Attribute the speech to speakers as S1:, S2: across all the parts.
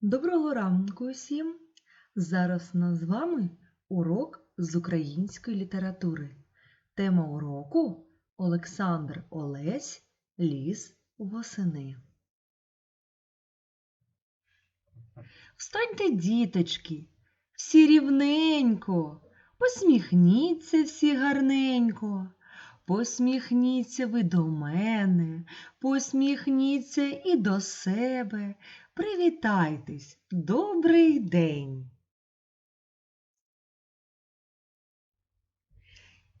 S1: Доброго ранку усім! Зараз у нас з вами урок з української літератури. Тема уроку Олександр Олесь Ліс восени. Встаньте, діточки, всі рівненько, посміхніться всі гарненько. Посміхніться ви до мене, посміхніться і до себе. Привітайтесь, добрий день.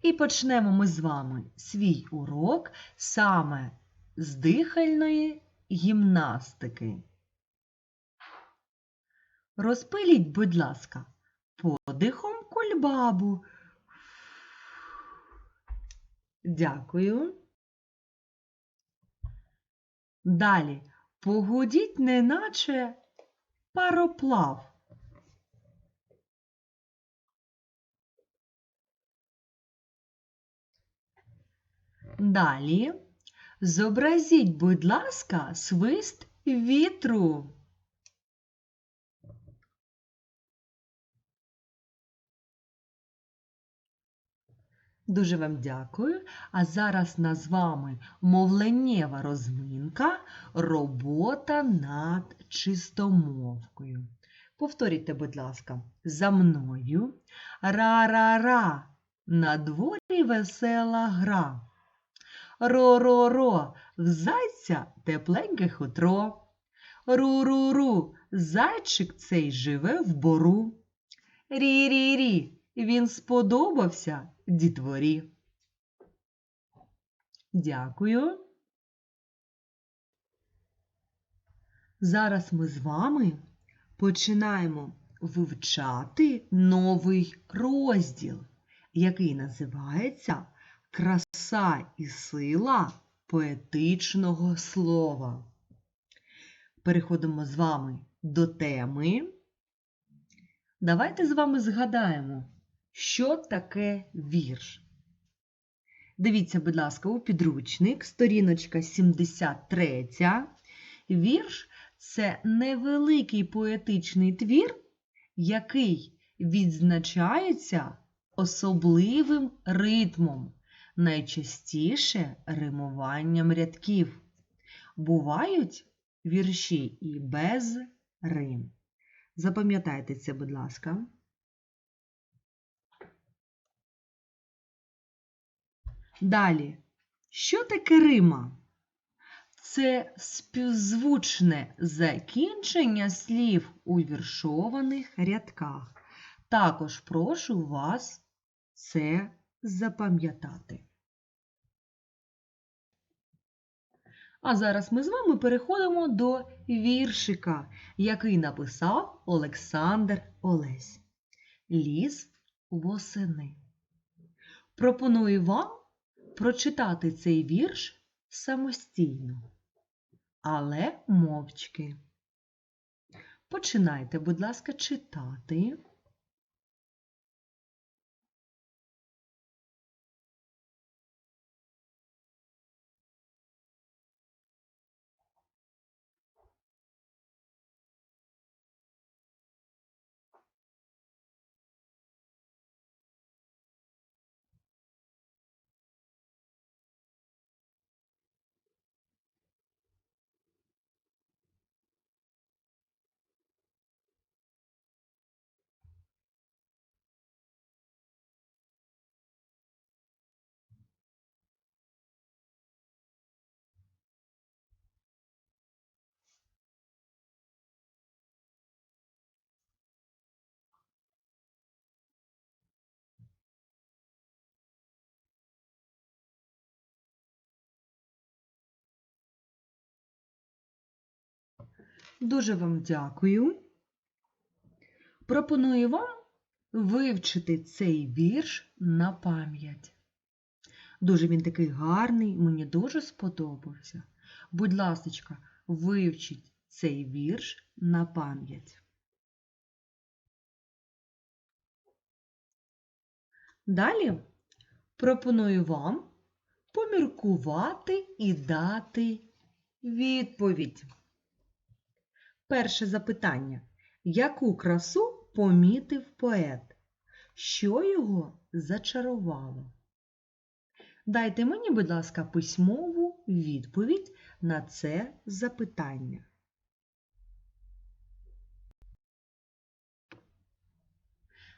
S1: І почнемо ми з вами свій урок саме з дихальної гімнастики. Розпиліть, будь ласка, подихом кульбабу. Дякую. Далі погудіть, неначе пароплав. Далі зобразіть, будь ласка, свист вітру. Дуже вам дякую. А зараз нас з вами мовленнєва розминка, робота над чистомовкою. Повторіть, будь ласка, за мною. Ра-ра-ра, на дворі весела гра. Ро-ро-ро, в зайця тепленьке хутро. Ру-ру-ру, зайчик цей живе в бору. Рі-рі-рі, він сподобався дітворі. Дякую. Зараз ми з вами починаємо вивчати новий розділ, який називається Краса і сила поетичного слова. Переходимо з вами до теми. Давайте з вами згадаємо, що таке вірш. Дивіться, будь ласка, у підручник, сторіночка 73. Вірш це невеликий поетичний твір, який відзначається особливим ритмом, найчастіше римуванням рядків. Бувають вірші і без рим. Запам'ятайте це, будь ласка. Далі. Що таке рима? Це співзвучне закінчення слів у віршованих рядках. Також прошу вас це запам'ятати. А зараз ми з вами переходимо до віршика, який написав Олександр Олесь. Ліс восени. Пропоную вам прочитати цей вірш самостійно, але мовчки. Починайте, будь ласка, читати. Дуже вам дякую. Пропоную вам вивчити цей вірш на пам'ять. Дуже він такий гарний, мені дуже сподобався. Будь ласка, вивчіть цей вірш на пам'ять. Далі пропоную вам поміркувати і дати відповідь. Перше запитання. Яку красу помітив поет? Що його зачарувало? Дайте мені, будь ласка, письмову відповідь на це запитання.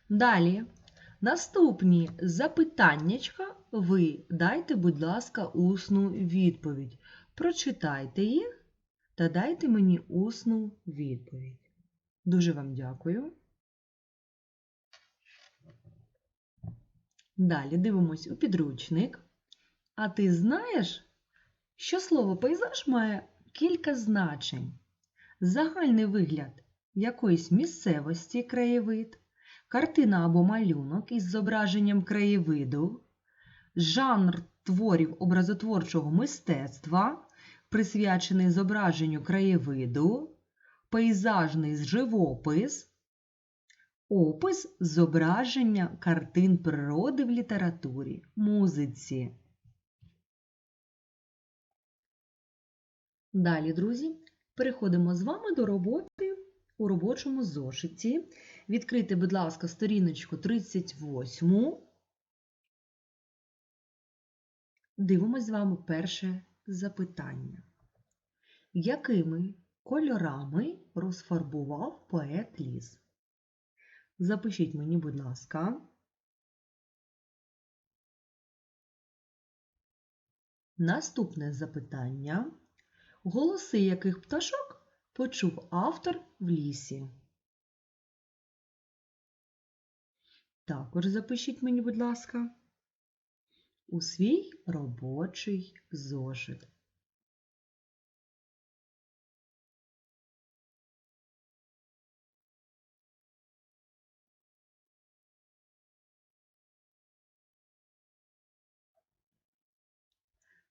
S1: Далі, наступні запитаннячка ви дайте, будь ласка, усну відповідь. Прочитайте їх та дайте мені усну відповідь. Дуже вам дякую. Далі дивимось у підручник. А ти знаєш, що слово пейзаж має кілька значень. Загальний вигляд якоїсь місцевості краєвид, картина або малюнок із зображенням краєвиду, жанр творів образотворчого мистецтва, присвячений зображенню краєвиду, пейзажний живопис, опис зображення картин природи в літературі, музиці. Далі, друзі, переходимо з вами до роботи у робочому зошиті. Відкрийте, будь ласка, сторіночку 38. Дивимось з вами перше запитання. Якими кольорами розфарбував поет ліс? Запишіть мені, будь ласка. Наступне запитання. Голоси яких пташок почув автор в лісі? Також запишіть мені, будь ласка, у свій робочий зошит.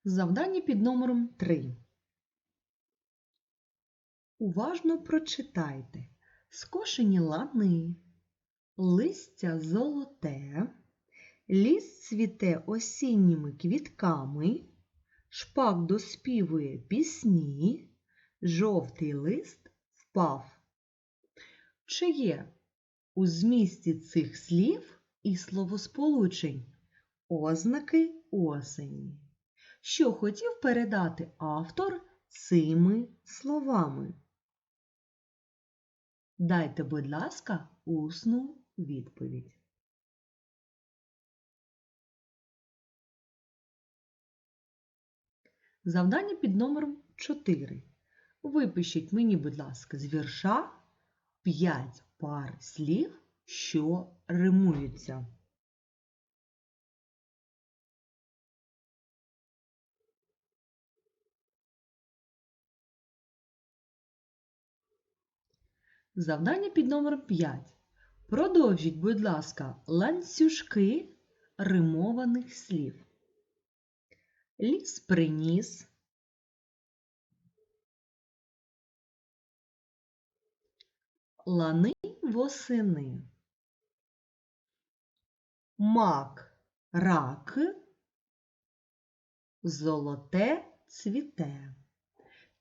S1: Завдання під номером 3. Уважно прочитайте. Скошені лани, листя золоте, ліс цвіте осінніми квітками, шпак доспівує пісні, жовтий лист впав. Чи є у змісті цих слів і словосполучень ознаки осені? Що хотів передати автор цими словами? Дайте, будь ласка, усну відповідь. Завдання під номером 4. Випишіть мені, будь ласка, з вірша 5 пар слів, що римуються. Завдання під номером 5. Продовжіть, будь ласка, ланцюжки римованих слів. Ліс приніс. Лани восени. Мак рак. Золоте цвіте.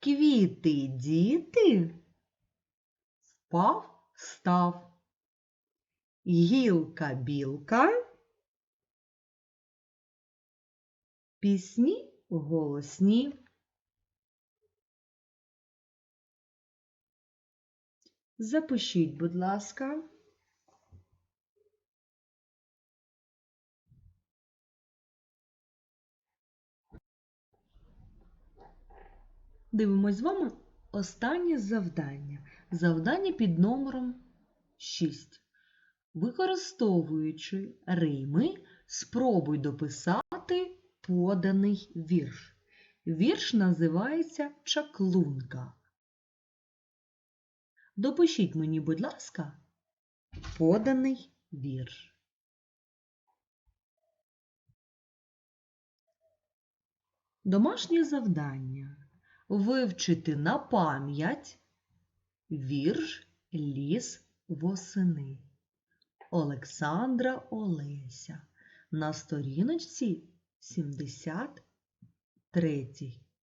S1: Квіти діти впав, став. Гілка білка. Пісні голосні. Запишіть, будь ласка. Дивимось з вами останнє завдання. Завдання під номером 6. Використовуючи рими, спробуй дописати поданий вірш. Вірш називається Чаклунка. Допишіть мені, будь ласка, поданий вірш. Домашнє завдання вивчити на пам'ять вірш Ліс восени Олександра Олеся на сторіночці 73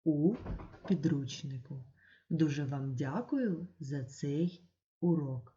S1: у підручнику. Дуже вам дякую за цей урок.